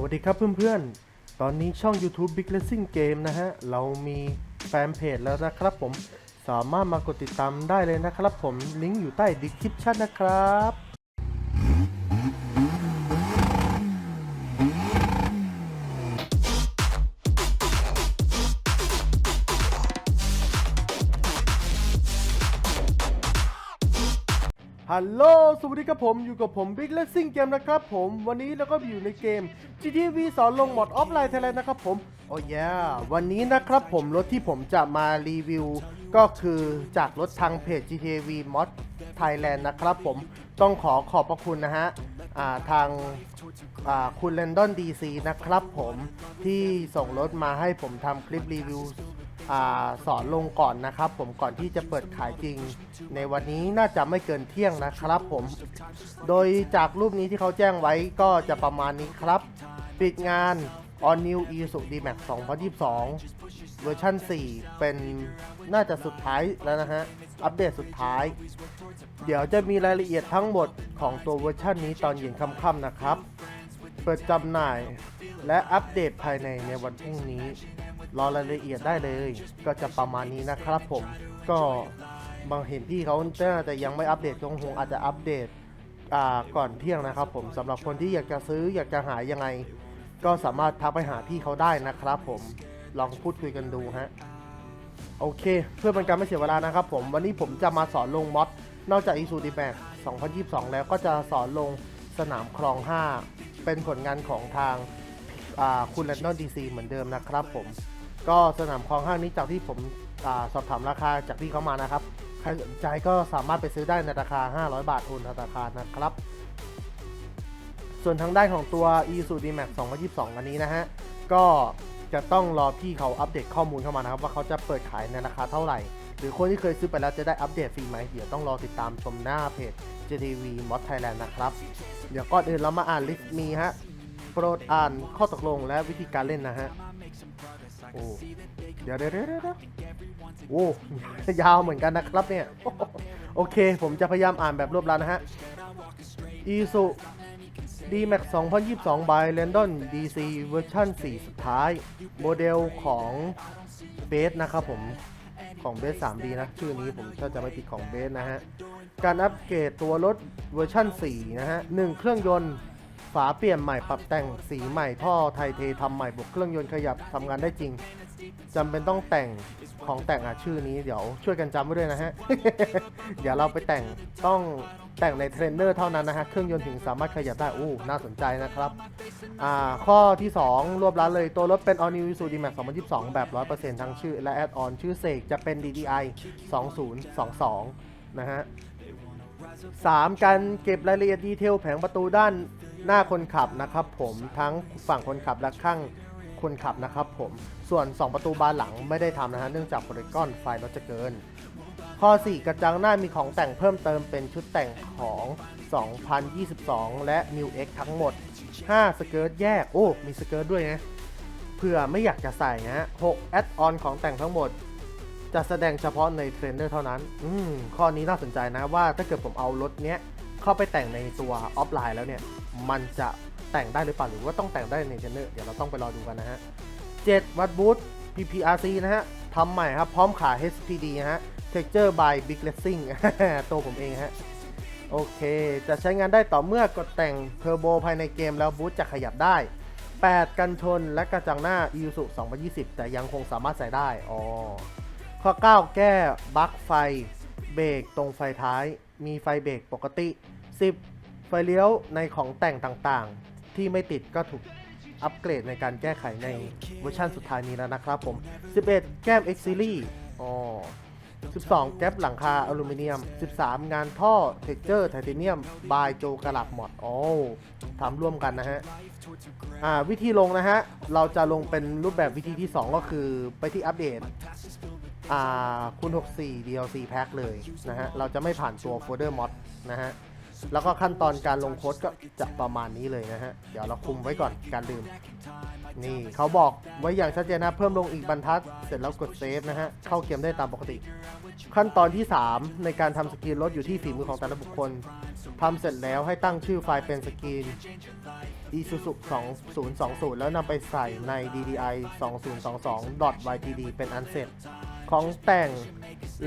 วัสดีครับเพื่อนๆ ตอนนี้ช่อง YouTube Big Racing Game นะฮะ เรามีแฟนเพจแล้วนะครับผม สามารถมากดติดตามได้เลยนะครับผม ลิงก์อยู่ใต้ดีคริปชั่นนะครับ ฮัลโหล สวัสดีครับผม อยู่กับผม Big Racing Game นะครับผม วันนี้เราก็อยู่ในเกม GTV สอนลงหมดออฟไลน์ไทยแลนด์นะครับผม โอ้ยวันนี้นะครับผมรถที่ผมจะมารีวิว ก็คือจากรถทางเพจ GTV Mod Thailand นะครับผม ต้องขอขอบพระคุณนะฮะาทางาคุณ Landon DC นะครับผม ที่ส่งรถมาให้ผมทำคลิปรีวิว อสอนลงก่อนนะครับ ผมก่อนที่จะเปิดขายจริง ในวันนี้น่าจะไม่เกินเที่ยงนะครับผม โดยจากรูปนี้ที่เขาแจ้งไว้ก็จะประมาณนี้ครับ ปิดงาน All New Isuzu D-Max 2022 เวอร์ชัน4 เป็นน่าจะสุดท้ายแล้วนะฮะ อัปเดตสุดท้าย เดี๋ยวจะมีรายละเอียดทั้งหมดของตัวเวอร์ชันนี้ตอนเย็นค่ำๆนะครับ เปิดจำหน่ายและอัปเดตภายในในวันพรุ่งนี้ รอรายละเอียดได้เลย ก็จะประมาณนี้นะครับผมก็บางเห็นพี่เขาน่าจะยังไม่อัปเดตจงหงอาจจะอัปเดตอ่าก่อนเที่ยงนะครับ ผมสำหรับคนที่อยากจะซื้ออยากจะหายังไง ก็สามารถทักไปหาพี่เขาได้นะครับ ผมลองพูดคุยกันดูฮะโอเค เพื่อเป็นการไม่เสียเวลานะครับผมวันนี้ผมจะมาสอนลงม็อดนอกจากอีซูดีแบก2022 แล้วก็จะสอนลงสนามคลอง 5 เป็นผลงานของทางคุณแลนดอนดีซีเหมือนเดิมนะครับผม ก็สนามคลอง5นี้จากที่ผมอสอบถามราคาจากที่เขามานะครับ ใครสนใจก็สามารถไปซื้อได้ในราคา 500 บาทโอนธนาคารนะครับ ส่วนทางด้านของตัว e s u d Max 2022 อันนี้นะฮะ ก็จะต้องรอพี่เขาอัปเดตข้อมูลเข้ามานะครับ ว่าเขาจะเปิดขายในราคาเท่าไหร่ หรือคนที่เคยซื้อไปแล้วจะได้อัปเดตฟรีไหมเดี๋ยวต้องรอติดตามชมหน้าเพจ JTV Mod Thailand นะครับ เดี๋ยวก่อนอื่นเรามาอ่านลิสต์มีฮะ โปรดอ่านข้อตกลงและวิธีการเล่นนะฮะ โอ้ เดี๋ยวเดี๋ยวเดี๋ยวโอ้ยาวเหมือนกันนะครับเนี่ย โอเค ผมจะพยายามอ่านแบบรวบรัดนะฮะอีสุ D-Max 2022 by Landon DC เวอร์ชัน4 สุดท้าย โมเดลของเบสนะครับผมของเบส 3D นะ ชื่อนี้ผมถ้าจะไม่ผิดของเบสนะฮะ การอัปเกรดตัวรถเวอร์ชัน4 นะฮะ 1 เครื่องยนต์ ฝาเปลี่ยนใหม่ปรับแต่งสีใหม่ท่อไทยเททำใหม่บวกเครื่องยนต์ขยับทำงานได้จริงจำเป็นต้องแต่งของแต่งอะชื่อนี้เดี๋ยวช่วยกันจำไว้ด้วยนะฮะ เดี๋ยวเราไปแต่งต้องแต่งในเทรนเนอร์เท่านั้นนะฮะ เครื่องยนต์ถึงสามารถขยับได้อู้น่าสนใจนะครับ อ่า ข้อที่ 2 รวบรัดเลย ตัวรถเป็น All New Isuzu D-Max 2022 แบบ 100%ทั้งชื่อและแอดออนชื่อเสกจะเป็น DDI 2022 นะฮะ 3 การเก็บรายละเอียดดีเทลแผงประตูด้าน หน้าคนขับนะครับผมทั้งฝั่งคนขับและข้างคนขับนะครับผมส่วน 2 ประตูบานหลังไม่ได้ทำนะฮะเนื่องจากโปรตีกอนไฟรถจะเกิน ข้อ 4 กระจังหน้ามีของแต่งเพิ่มเติมเป็นชุดแต่งของ 2022 และ New X ทั้งหมด 5 สเกิร์ตแยก โอ้ มีสเกิร์ตด้วยนะเผื่อไม่อยากจะใส่นะฮะ6แอดออนของแต่งทั้งหมด จะแสดงเฉพาะในเทรนเนอร์เท่านั้น อืมข้อนี้น่าสนใจนะว่าถ้าเกิดผมเอารถเนี้ย เข้าไปแต่งในตัวออฟไลน์แล้วเนี่ย มันจะแต่งได้หรือเปล่าหรือว่าต้องแต่งได้ในเทรนเนอร์เดี๋ยวเราต้องไปรอดูกันนะฮะ7วัดบูท PPRC นะฮะทำใหม่ครับ พร้อมขา HPD นะฮะ Texture by Big Racing ตัวผมเองฮะ โอเค จะใช้งานได้ต่อเมื่อกดแต่งเทอร์โบภายในเกมแล้วบูทจะขยับได้ 8 กันชนและกระจังหน้า Isuzu 2020 แต่ยังคงสามารถใส่ได้ อ๋อ ข้อ 9 แก้บั๊กไฟ เบรกตรงไฟท้ายมีไฟเบรกปกติ 10 ไฟเลี้ยวในของแต่งต่างๆ ที่ไม่ติดก็ถูกอัปเกรดในการแก้ไขในเวอร์ชันสุดท้ายนี้แล้วนะครับผม 11 แก้ม X Series อ๋อ12 แก๊ปหลังคาอลูมิเนียม 13 งานท่อเท็กเจอร์ไทเทเนียม บายโจกระหลับหมดโอ้ทำร่วมกันนะฮะ อ่า วิธีลงนะฮะ เราจะลงเป็นรูปแบบวิธีที่ 2 ก็คือไปที่อัปเดต คูณ64 DLC Pack เลยนะฮะ เราจะไม่ผ่านตัวโฟลเดอร์มอดนะฮะ แล้วก็ขั้นตอนการลงโค้ดก็จะประมาณนี้เลยนะฮะ เดี๋ยวเราคุมไว้ก่อนการลืม นี่เขาบอกไว้อย่างชัดเจนนะ เพิ่มลงอีกบรรทัด เสร็จแล้วกดเซฟนะฮะ เข้าเกมได้ตามปกติ ขั้นตอนที่ 3 ในการทำสกรีนรถอยู่ที่ฝีมือของแต่ละบุคคลทำเสร็จแล้วให้ตั้งชื่อไฟล์เป็นสกรีน isuzu 2020 แล้วนำไปใส่ใน DDI 2022.ytd เป็นอันเสร็จ ของแต่ง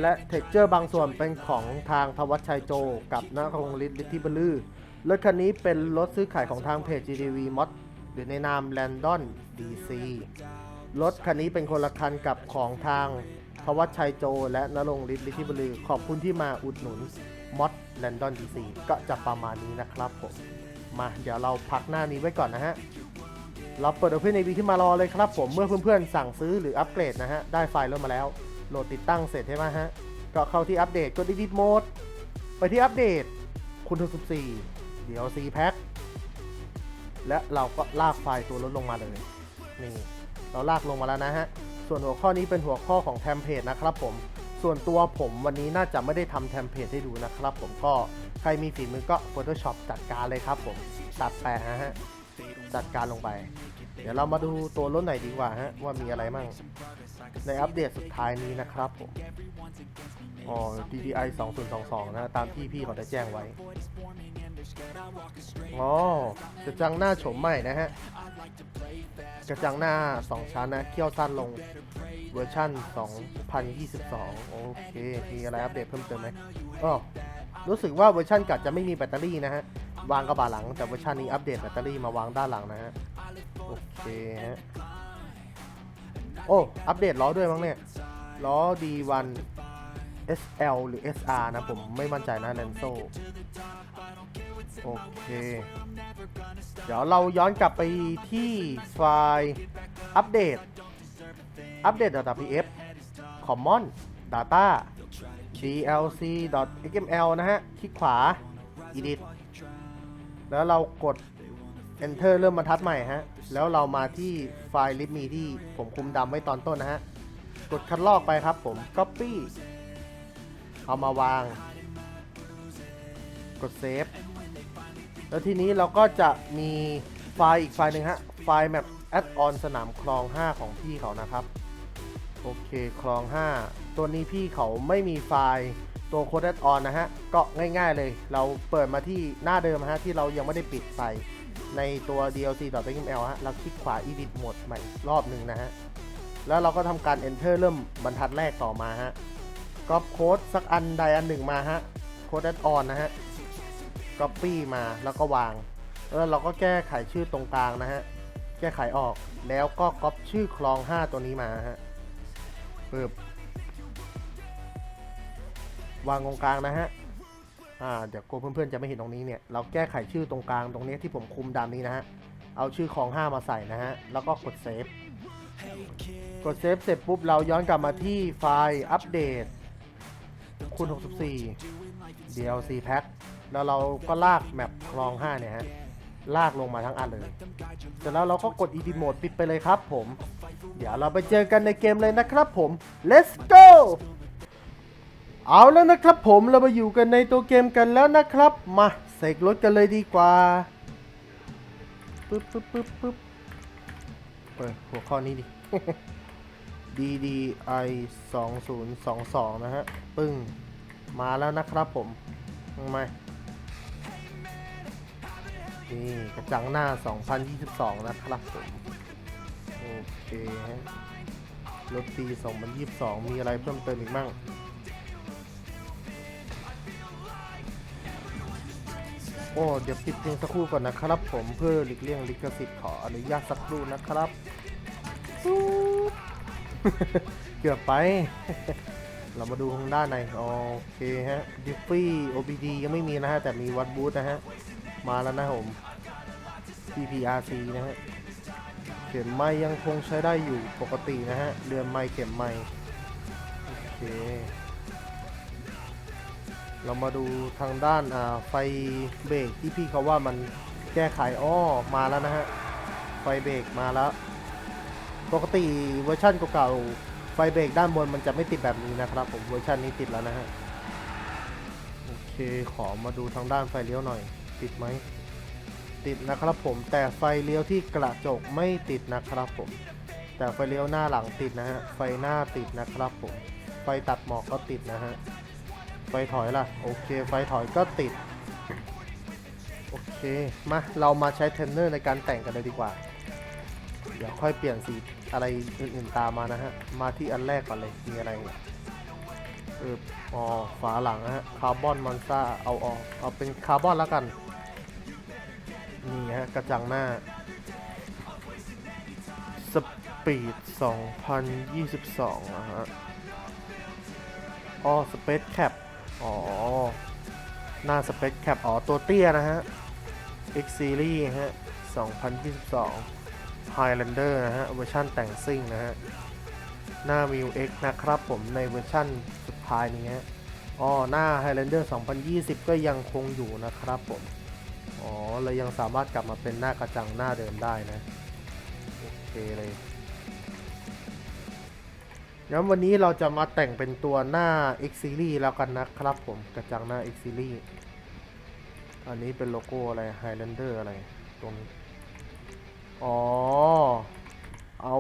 และเท็กเจอร์บางส่วนเป็นของทางทวัชชัยโจกับนรงฤทธิ์ฤทธิบลือรถคันนี้เป็นรถซื้อขายของทางเพจ GDV Mod หรือในนาม Landon DC รถคันนี้เป็นคนละคันกับของทางทวัชชัยโจ และนรงฤทธิ์ฤทธิบลือขอบคุณที่มาอุดหนุน Mod Landon DC ก็จะประมาณนี้นะครับผม มาเดี๋ยวเราพักหน้านี้ไว้ก่อนนะฮะเราเปิด Open AV ขึ้นมารอเลยครับผมเมื่อเพื่อนๆสั่งซื้อหรืออัปเกรดนะฮะ ได้ไฟล์เริ่มมาแล้ว โหลดติดตั้งเสร็จใช่ไหมฮะ ก็เข้าที่อัปเดตกด Edit Mode ไปที่อัปเดต คุณทุก14 เดี๋ยว C Pack และเราก็ลากไฟล์ตัวลดลงมาเลย นี่ เราลากลงมาแล้วนะฮะ ส่วนหัวข้อนี้เป็นหัวข้อของเทมเพลตนะครับผม ส่วนตัวผมวันนี้น่าจะไม่ได้ทำเทมเพลตให้ดูนะครับผมก็ใครมีฝีมือก็ Photoshop จัดการเลยครับผม ตัดแปะนะฮะ จัดการลงไป เดี๋ยวเรามาดูตัวรถไหนดีกว่าฮะว่ามีอะไรมั่งในอัปเดตสุดท้ายนี้นะครับผมอ๋อ DDI 2022 นะ ตามที่พี่เขาได้แจ้งไว้ อ๋อ กระจังหน้าโฉมใหม่นะฮะ กระจังหน้า 2 ชั้นนะ เคี่ยวสั้นลง เวอร์ชั่น 2022 โอเค มีอะไรอัปเดตเพิ่มเติมไหมอ๋อรู้สึกว่าเวอร์ชันกัดจะไม่มีแบตเตอรี่นะฮะ วางกระบะหลัง แต่เวอร์ชันนี้อัปเดตแบตเตอรี่มาวางด้านหลังนะฮะ โอเคฮะ โอ้ อัปเดตล้อด้วยมั้งเนี่ย ล้อ D1 SL หรือ SR นะผมไม่มั่นใจนะ l ลนโซโอเค เดี๋ยวเราย้อนกลับไปที่ไฟล์อัปเดต อัปเดต .pf common data dlc.xml นะฮะ คลิกขวา edit แล้วเรากด enter เริ่มบรรทัดใหม่ฮะ แล้วเรามาที่ไฟล์ libme ที่ผมคุมดำไว้ตอนต้นนะฮะ กดคัดลอกไปครับผม copy เอามาวาง กดเซฟแล้วทีนี้เราก็จะมีไฟล์อีกไฟล์หนึ่งฮะ ไฟล์ map add on สนามคลอง 5 ของพี่เขานะครับ โอเคคลอง 5 ตัวนี้พี่เขาไม่มีไฟล์ ตัวโคด add on นะฮะ ก็ง่ายๆเลย เราเปิดมาที่หน้าเดิมฮะที่เรายังไม่ได้ปิดใส่ในตัว dlc.xml ฮะเราคลิกขวา edit หมดใหม่รอบหนึ่งนะฮะ แล้วเราก็ทำการ enter เริ่มบรรทัดแรกต่อมาฮะก๊อปโค้ดสักอันใดอันหนึ่งมาฮะ โค้ด add on นะฮะ copy มาแล้วก็วาง แล้วเราก็แก้ไขชื่อตรงกลางนะฮะ แก้ไขออกแล้วก็ก๊อปชื่อคลอง 5 ตัวนี้มาฮะปึ๊บ วางตรงกลางนะฮะอ่าเดี๋ยวกลัวเพื่อนๆจะไม่เห็นตรงนี้เนี่ยเราแก้ไขชื่อตรงกลางตรงนี้ที่ผมคุมดำนี้นะฮะเอาชื่อคลอง5มาใส่นะฮะแล้วก็กดเซฟกดเซฟเสร็จปุ๊บเราย้อนกลับมาที่ไฟล์อัปเดตคูณ64 DLC Pack แล้วเราก็ลากแมปคลอง 5 เนี่ยฮะ ลากลงมาทั้งอันเลย เสร็จแล้วเราก็กด Edit Mode ปิดไปเลยครับผม เดี๋ยวเราไปเจอกันในเกมเลยนะครับผม let's go เอาแล้วนะครับผมเรามาอยู่กันในตัวเกมกันแล้วนะครับ มาเสกรถกันเลยดีกว่าปึ๊บปึ๊บปึ๊บปึ๊บเปิดหัวข้อนี้ดิ DDI 2022 นะฮะ ปึ้ง มาแล้วนะครับผมมานี่กระจังหน้า 2022 นะครับผมโอเคฮะรถปี 2022 มีอะไรเพิ่มเติมอีกมั่ง อ้เดี๋ยวปิดเพลงสักครู่ก่อนนะครับผมเพื่อหลีกเลี่ยงลิขสิทธิ์ขออนุญาตสักครู่นะครับเกือบไป เรามาดูทางด้านในโอเคฮะดิฟฟี่ OBD ยังไม่มีนะฮะ แต่มีวัดบูธนะฮะ มาแล้วนะผม PPRC นะฮะ เข็มไม้ยังคงใช้ได้อยู่ปกตินะฮะ เรือนไม้เข็มไม้โอเค เรามาดูทางด้านไฟเบรกที่พี่เขาว่ามันแก้ไขอ้อมาแล้วนะฮะ ไฟเบรกมาแล้ว ปกติเวอร์ชันเก่าๆไฟเบรกด้านบนมันจะไม่ติดแบบนี้นะครับ ผมเวอร์ชันนี้ติดแล้วนะฮะ โอเคขอมาดูทางด้านไฟเลี้ยวหน่อย ติดไหม ติดนะครับผมแต่ไฟเลี้ยวที่กระจกไม่ติดนะครับผม แต่ไฟเลี้ยวหน้าหลังติดนะฮะ ไฟหน้าติดนะครับผม ไฟตัดหมอกก็ติดนะฮะ ไฟถอยล่ะ โอเค ไฟถอยก็ติด โอเค มา เรามาใช้เทนเนอร์ในการแต่งกันเลยดีกว่า เดี๋ยวค่อยเปลี่ยนสีอะไรอื่นๆตามมานะฮะ มาที่อันแรกก่อนเลย มีอะไรเอออ๋อฝาหลังนะฮะ คาร์บอนมอนซ่า เอาออกเอาเป็นคาร์บอนแล้วกัน นี่ฮะ กระจังหน้า สปีด 2022นะฮะอ๋อสเปซแคป อ๋อ หน้าสเปซแคปอ๋อ ตัวเตี้ยนะฮะ X Series ฮะ 2022 Highlander นะฮะ เวอร์ชันแต่งซิ่งนะฮะ หน้า m i u X นะครับผมในเวอร์ชันสุดท้ายนี้ฮะอ๋อ หน้า Highlander 2020 ก็ยังคงอยู่นะครับผม อ๋อเลยยังสามารถกลับมาเป็นหน้ากระจังหน้าเดิมได้นะ โอเคเลย งั้นวันนี้เราจะมาแต่งเป็นตัวหน้า X Series แล้วกันนะครับผมกระจังหน้า X Series อันนี้เป็นโลโก้อะไร Highlander อะไรตรงนี้ อ๋อ เอา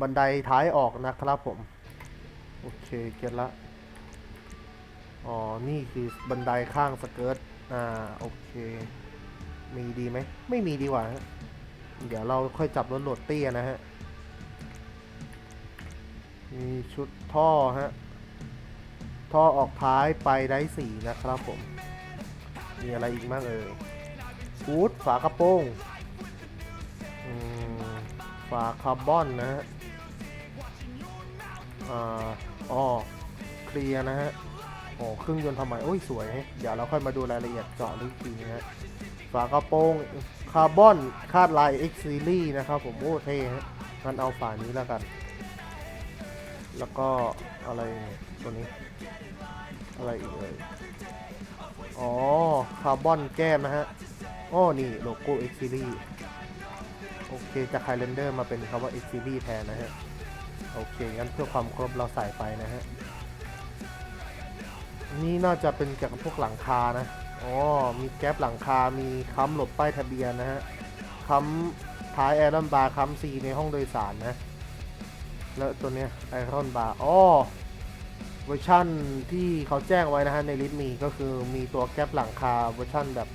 บันไดท้ายออกนะครับผม โอเคเก็ตละ อ๋อ นี่คือบันไดข้างสเกิร์ต อ่า โอเค มีดีไหม ไม่มีดีกว่า เดี๋ยวเราค่อยจับรถโหลดเตี้ยนะฮะ มีชุดท่อฮะ ท่อออกท้ายไปได้สีนะครับผม มีอะไรอีกบ้างเอ่ยฟูดฝากระโปรงฝาคาร์บอนนะฮะอ่าอ๋อเคลียร์นะฮะโอ้เครื่องยนต์ทำไมโอ้ยสวยฮะเดี๋ยวเราค่อยมาดูรายละเอียดเจาะลึกทีนะฮะฝากระโปรงคาร์บอนคาดลาย X Series นะครับผมโอ้เท่ฮะงั้นเอาฝานี้แล้วกัน แล้วก็อะไรตัวนี้ อะไรอีกเอ่ยอ๋อ คาร์บอนแก้มนะฮะอ้อนี่โลโก้ X Series โอเค จากไฮเลนเดอร์มาเป็นคำว่า X Series แทนนะฮะ โอเค งั้นเพื่อความครบเราใส่ไปนะฮะ นี่น่าจะเป็นเกี่ยวกับพวกหลังคานะ อ๋อ มีแก๊ปหลังคา มีค้ำหลบป้ายทะเบียนนะฮะ ค้ำท้ายแอรอนบาร์ค้ำซีในห้องโดยสารนะ แล้วตัวเนี้ยไอรอนบาร์อ๋อเวอร์ชั่นที่เขาแจ้งไว้นะฮะ ในลิสต์มีก็คือมีตัวแก๊ปหลังคาเวอร์ชั่นแบบ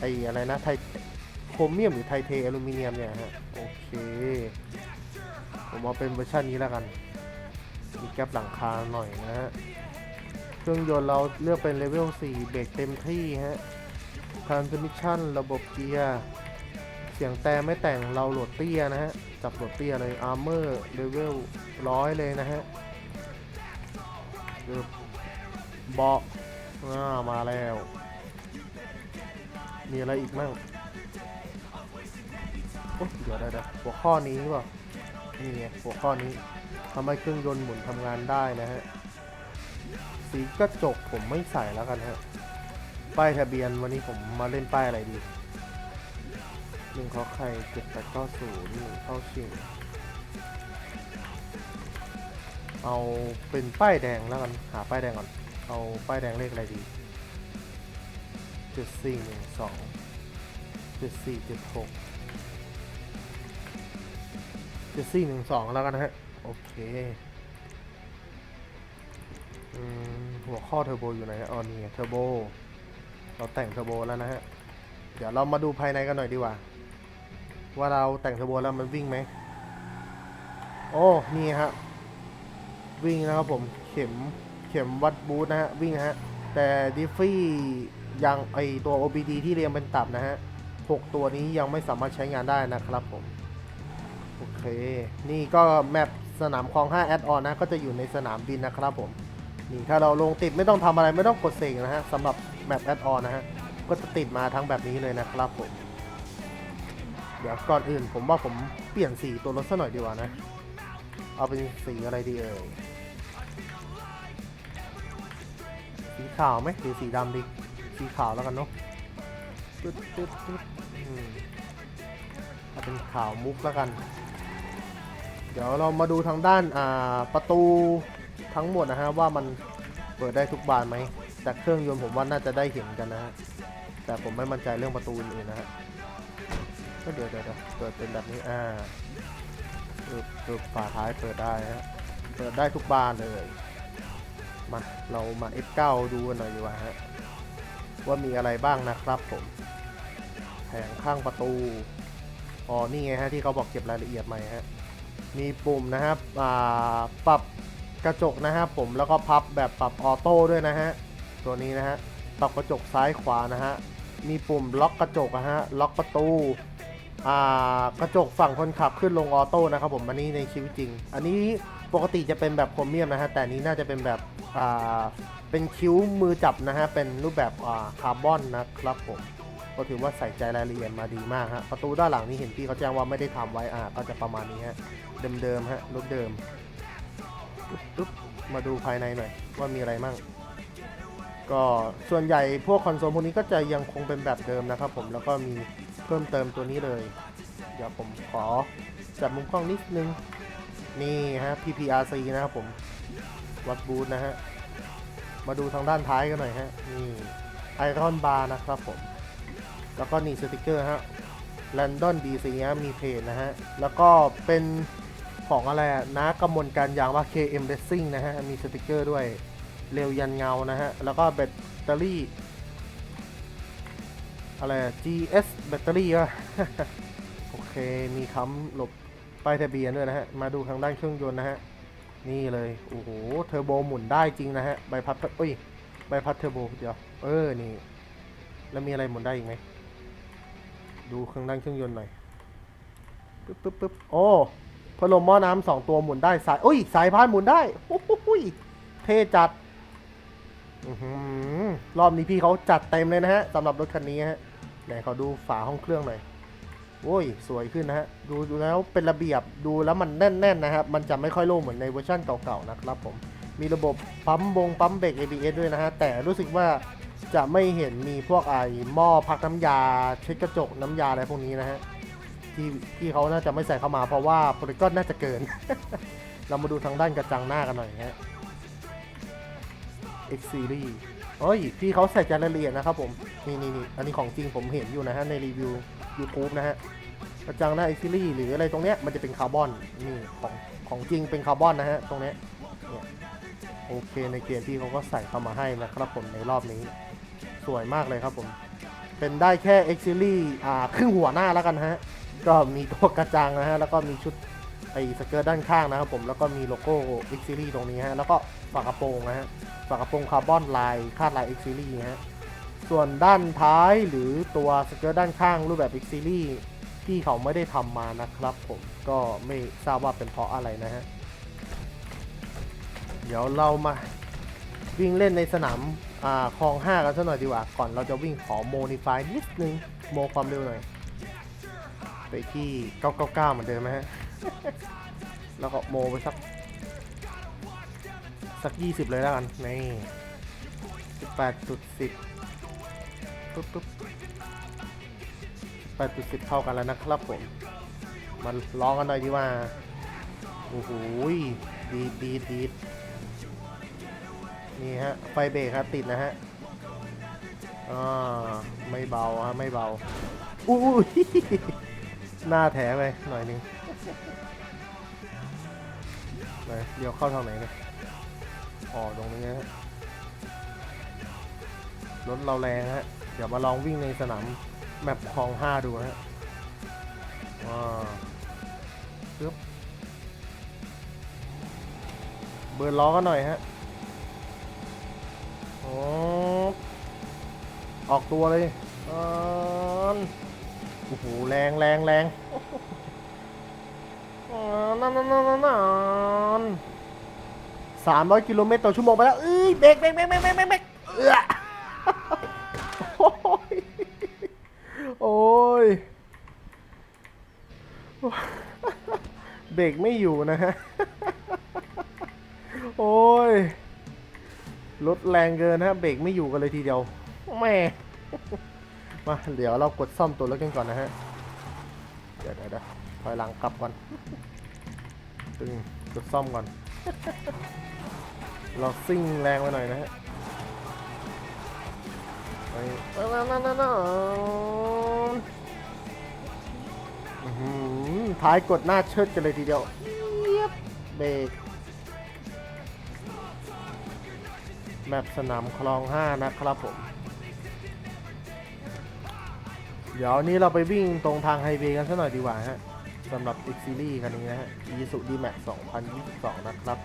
ไออะไรนะไทโครเมียมหรือไทเทอลูมิเนียมเนี่ยฮะ โอเค ผมเอาเป็นเวอร์ชันนี้แล้วกัน มีแก๊ปหลังคาหน่อยนะฮะ เครื่องยนต์เราเลือกเป็นเลเวล 4 เบรกเต็มที่ฮะ transmission ระบบเกียร์ สียงแต่ไม่แต่งเราโหลดเตี้ยนะฮะ จับโหลดเตี้ยเลย armor เลเวลร้อยเลยนะฮะคือเบาะมาแล้ว มีอะไรอีกมั่งโอ๊ยเดี๋ยวได้ได้หัวข้อนี้หรือเปล่านี่ไงหัวข้อนี้ทำให้เครื่องยนต์หมุนทำงานได้นะฮะ สีกระจกผมไม่ใส่แล้วกันฮะ ป้ายทะเบียนวันนี้ผมมาเล่นป้ายอะไรดี หนึ่งขอไข่เจ็ดแปดเก้าศูนย์หนึ่งเข้าชิงเอาเป็นป้ายแดงแล้วกันหาป้ายแดงก่อน เอาป้ายแดงเลขอะไรดีจ็ดสี่หนึ่งสองจ็ดสี่จ็ดหกจ็ดสี่หนึ่งสองแล้วกันนะฮะ โอเคอหัวข้อเทอร์โบอยู่ไหนอ๋อนี่เทอร์โบ เราแต่งเทอร์โบแล้วนะฮะ เดี๋ยวเรามาดูภายในกันหน่อยดีกว่า ว่าเราแต่งเทอร์โบแล้วมันวิ่งไหม โอ้ นี่ฮะ วิ่งนะครับผม เข็ม เข็มวัดบูทนะฮะ วิ่งนะฮะ แต่ดิฟฟี่ยังไอตัว OBD ที่เรียงเป็นตับนะฮะหกตัวนี้ยังไม่สามารถใช้งานได้นะครับผม โอเค นี่ก็แมปสนามคลอง 5 แอดออนนะ ก็จะอยู่ในสนามบินนะครับผม นี่ถ้าเราลงติดไม่ต้องทำอะไรไม่ต้องกดเสกนะฮะสำหรับแมปแอดออนนะฮะ ก็จะติดมาทั้งแบบนี้เลยนะครับผม เดี๋ยวก่อนอื่นผมว่าผมเปลี่ยนสีตัวรถซะหน่อยดีกว่านะ เอาเป็นสีอะไรดีเอ่ย สีขาวไหมหรือสีดำดี สีขาวแล้วกันเนาะตึ๊ดตึ๊ดตึ๊ดเอาเป็นขาวมุกแล้วกัน เดี๋ยวเรามาดูทางด้านอ่าประตูทั้งหมดนะฮะว่ามันเปิดได้ทุกบานไหมแต่เครื่องยนต์ผมว่าน่าจะได้เห็นกันนะฮะแต่ผมไม่มั่นใจเรื่องประตูอื่นนะฮะ ก็เดี๋ยวเดี๋ยวเดี๋ยวเปิดเป็นแบบนี้อ่าเปิดเปิดฝาท้ายเปิดได้ฮะเปิดได้ทุกบานเลย มาเรามา F9 ดูกันหน่อยดีกว่าฮะว่ามีอะไรบ้างนะครับผมแผงข้างประตู อ๋อ นี่ไงฮะที่เขาบอกเก็บรายละเอียดใหม่ฮะ มีปุ่มนะครับอ่าปรับกระจกนะครับผม แล้วก็พับแบบปรับออโต้ด้วยนะฮะ ตัวนี้นะฮะ ปรับกระจกซ้ายขวานะฮะ มีปุ่มล็อกกระจกนะฮะ ล็อกประตู กระจกฝั่งคนขับขึ้นลงออโต้นะครับผมอันนี้ในชีวิตจริง อันนี้ปกติจะเป็นแบบโครเมียมนะฮะแต่นี้น่าจะเป็นแบบเป็นคิ้วมือจับนะฮะเป็นรูปแบบาคาร์บอนนะครับผมก็ถือว่าใส่ใจรายละเอียดมาดีมากฮะประตูด้านหลังนี่เห็นพี่เขาแจ้งว่าไม่ได้ทำไว้อ่าก็จะประมาณนี้ฮะเดิมๆฮะรถเดิมปึ๊บมาดูภายในหน่อยว่ามีอะไรมั่งก็ส่วนใหญ่พวกคอนโซลพวกนี้ก็จะยังคงเป็นแบบเดิมนะครับผมแล้วก็มี พิ่มเติมตัวนี้เลย เดี๋ยวผมขอจับมุมกล้องนิดนึง นี่ฮะ PPRC นะครับผมวัดบูธนะฮะ มาดูทางด้านท้ายกันหน่อยฮะ นี่ไอรอนบาร์นะครับผม แล้วก็นี่สติกเกอร์ฮะ London DC ฮะมีเพจนะฮะ แล้วก็เป็นของอะไรอะนะกำมลการยางว่า KM Racing นะฮะ มีสติกเกอร์ด้วย เร็วยันเงานะฮะ แล้วก็แบตเตอรี่ อะไร GS แบตเตอรี่วะโอเค มีค้ำหลบป้ายทะเบียนด้วยนะฮะ มาดูทางด้านเครื่องยนต์นะฮะ นี่เลย โอ้โห เทอร์โบหมุนได้จริงนะฮะ ใบพัดเอ้ย ใบพัดเทอร์โบเดี๋ยว เออ นี่ แล้วมีอะไรหมุนได้อีกไหม ดูข้างด้านเครื่องยนต์หน่อย ปึ๊บปึ๊บปึ๊บโอ้พัดลมหม้อน้ำสองตัวหมุนได้สายอุ้ย สายพานหมุนได้โอ้โหเท่จัดอื้อหือรอบนี้พี่เขาจัดเต็มเลยนะฮะสำหรับรถคันนี้ฮะ ไหนเขาดูฝาห้องเครื่องหน่อยโอ้ยสวยขึ้นนะฮะดูดูแล้วเป็นระเบียบดูแล้วมันแน่นๆนะครับ มันจะไม่ค่อยโล่งเหมือนในเวอร์ชันเก่าๆนะครับผมมีระบบปั๊มบงปั๊มเบรก ABS ด้วยนะฮะแต่รู้สึกว่าจะไม่เห็นมีพวกไอ้หม้อพักน้ำยา เช็ดกระจกน้ำยาอะไรพวกนี้นะฮะที่ที่เขาน่าจะไม่ใส่เข้ามาเพราะว่าโพลิกอนน่าจะเกิน เรามาดูทางด้านกระจังหน้ากันหน่อยฮะ X Series เอ้ยพี่เขาใส่ใจรายละเอียดนะครับผม นี่นี่นี่อันนี้ของจริงผมเห็นอยู่นะฮะในรีวิว YouTube นะฮะกระจังหน้า X Series หรืออะไรตรงเนี้ยมันจะเป็นคาร์บอนนี่ของของจริงเป็นคาร์บอนนะฮะตรงเนี้ยเนี่ยโอเคในเกมพี่เขาก็ใส่เข้ามาให้นะครับผมในรอบนี้ สวยมากเลยครับผม เป็นได้แค่ X Series อ่าครึ่งหัวหน้าแล้วกันฮะ ก็มีตัวกระจังนะฮะ แล้วก็มีชุด ไอ้สเกิร์ตด้านข้างนะครับผมแล้วก็มีโลโก้ X Series ตรงนี้ฮะแล้วก็ฝากระโปรงนะฮะฝากระโปรงคาร์บอนลายคาดลาย X Series ฮะส่วนด้านท้ายหรือตัวสเกิร์ตด้านข้างรูปแบบ X Series ที่เขาไม่ได้ทำมานะครับผมก็ไม่ทราบว่าเป็นเพราะอะไรนะฮะเดี๋ยวเรามาวิ่งเล่นในสนามอ่าคลอง 5 กันสักหน่อยดีกว่า ก่อนเราจะวิ่งขอโมนิฟายนิดนึง โมความเร็วหน่อย ไปที่ 999 เหมือนเดิมไหมฮะ แล้วก็โมไปสัก สัก20เลยแล้วกัน นี่18จุด10ปุ๊บปุ๊บ18จุด10เท่ากันแล้วนะครับผม มันลองกันหน่อยดีว่า โอ้โหดีดดีดดีดนี่ฮะ ไฟเบรกครับติดนะฮะอ่าไม่เบาฮะ ไม่เบาอุ้ยหน้าแถไปหน่อยนึง ไหนเดี๋ยวเข้าทางไหนเนี่ยอ๋อตรงนี้ฮะรถเราแรงฮะ เดี๋ยวมาลองวิ่งในสนามแมปคลองห้าดูฮะอ่าปึ๊บเบิร์ล้อกันหน่อยฮะโอ้ออกตัวเลยอ่าโอ้โหแรงแรงแรงอ่า นนนนนนสามร้อยกิโลเมตรต่อชั่วโมงไปแล้วเอ้ยเบรกเบรกเบรกเบรกเบรกเบรกเออโอ้ยเบรกไม่อยู่นะฮะ โอ้ย รถแรงเกินนะฮะ เบรกไม่อยู่กันเลยทีเดียว แม่ มาเดี๋ยวเรากดซ่อมตัวรถกันก่อนนะฮะ เดี๋ยวเดี๋ยวถอยหลังกลับก่อน ตึงกดซ่อมก่อน เราซิ่งแรงไปหน่อยนะฮะไปนั่นนั่นนั่นท้ายกดหน้าเชิดกันเลยทีเดียวเอี๊ยบเบรกแมปสนามคลอง 5 นะครับผม เดี๋ยวนี้เราไปวิ่งตรงทางไฮเวย์กันสักหน่อยดีกว่าฮะ สำหรับ X Series คันนี้นะฮะ Isuzu D-Max 2022 นะครับ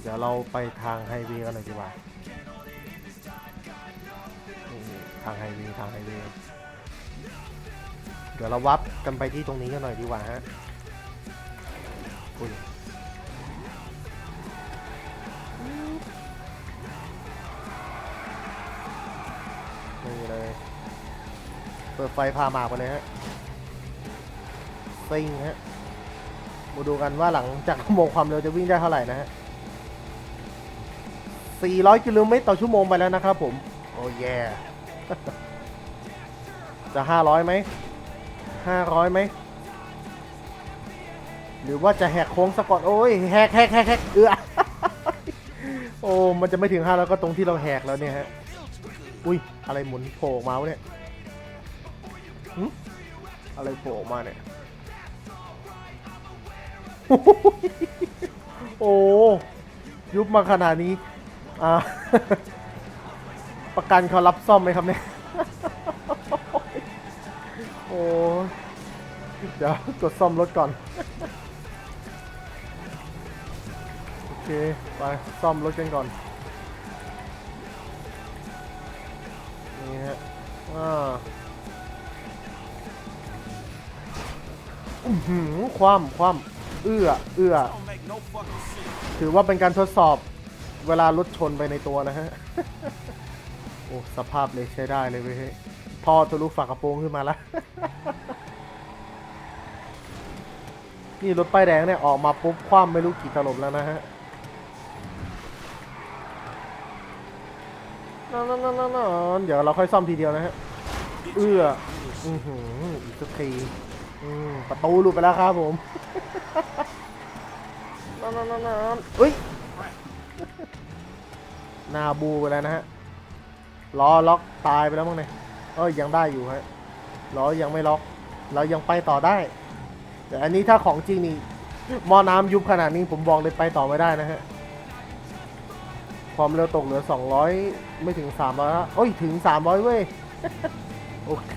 เดี๋ยวเราไปทางไฮเวย์กันหน่อยดีกว่าทางไฮเวย์ทางไฮเวย์เดี๋ยวเราวับกันไปที่ตรงนี้กันหน่อยดีกว่าฮะอุ้ยนี่เลย เปิดไฟพาหมากไปเลยฮะ ซิงฮะมาดูกันว่าหลังจากขโมงความเร็วจะวิ่งได้เท่าไหร่นะฮะ 400 กิโลเมตรต่อชั่วโมงไปแล้วนะครับผม โอ้แย่จะ 500ไหม 500ไหม หรือว่าจะแหกโค้งสะก่อนโอ้ยแหกแหกแหกแหกเอือโอ้ มันจะไม่ถึง5แล้วก็ตรงที่เราแหกแล้วเนี่ยฮะ อุ้ย อะไรหมุนโผล่มาวะเนี่ยอะไรโผล่ออกมาเนี่ย โอ้ยุบมาขนาดนี้ อ่า ประกันเขารับซ่อมไหมครับเนี่ย โอ้เดี๋ยวตรวจซ่อมรถก่อน โอเค ไป ซ่อมรถกันก่อน นี่ฮะ อ่าอื้อหือความความ เอื้อเอื้อถือว่าเป็นการทดสอบเวลารถชนไปในตัวนะฮะ โอ้ สภาพเลยใช้ได้เลยเว้ยท่อทะลุฝากระโปรงขึ้นมาแล้วนี่รถป้ายแดงเนี่ยออกมาปุ๊บคว่ำไม่รู้กี่ตลบแล้วนะฮะนั่นนั่นนนเดี๋ยวเราค่อยซ่อมทีเดียวนะฮะ เอื้อ อือหืออีกสักที ประตูหลุดไปแล้วครับผมนั่นนั่นนั่นนั่นเฮ้ยหนาบูไปแล้วนะฮะ ล้อล็อกตายไปแล้วมั้งเนี่ยเอ้ยยังได้อยู่ฮะ ล้อยังไม่ล็อก เรายังไปต่อได้ แต่อันนี้ถ้าของจริงนี่หม้อน้ำยุบขนาดนี้ผมบอกเลยไปต่อไม่ได้นะฮะ ความเร็วตกเหลือ 200 ไม่ถึง 300แล้วโอ้ย ถึง 300 เว้ย โอเค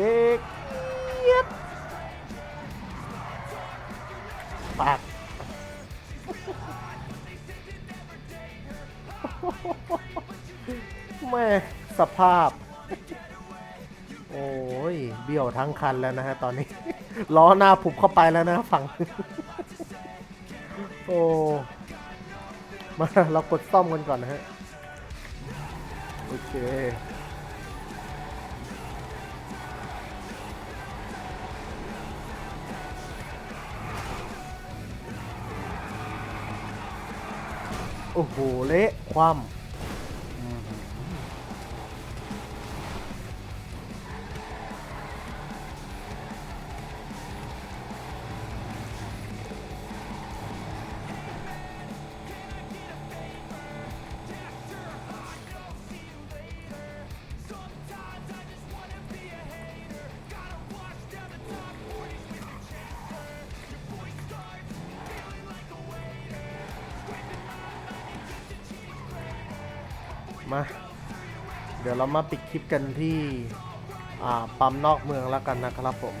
เด็กเยียบปากแม่สภาพ โอ้ย เบี้ยวทั้งคันแล้วนะฮะตอนนี้ ล้อหน้าผุบเข้าไปแล้วนะฝั่ง โอ้ มาเรากดซ่อมกันก่อนนะฮะ โอเค โอ้โห เละ ความ มา เดี๋ยวเรามาปิดคลิปกันที่อ่าปั๊มนอกเมืองแล้วกันนะครับผม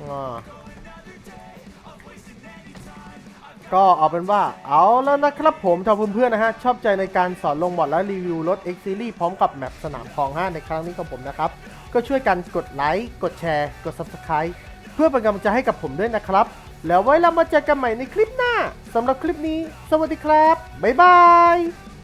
อ่าก็เอาเป็นว่าเอาแล้วนะครับผมถ้าเพื่อนๆนะฮะ ชอบใจในการสอนลงบอร์ดและรีวิวรถ X Series พร้อมกับแมปสนามคลอง 5 ในครั้งนี้ของผมนะครับ ก็ช่วยกันกดไลค์กดแชร์ กด Subscribe เพื่อเป็นกำลังใจให้กับผมด้วยนะครับ แล้วไว้เรามาเจอกันใหม่ในคลิปหน้า สำหรับคลิปนี้ สวัสดีครับ บ๊ายบาย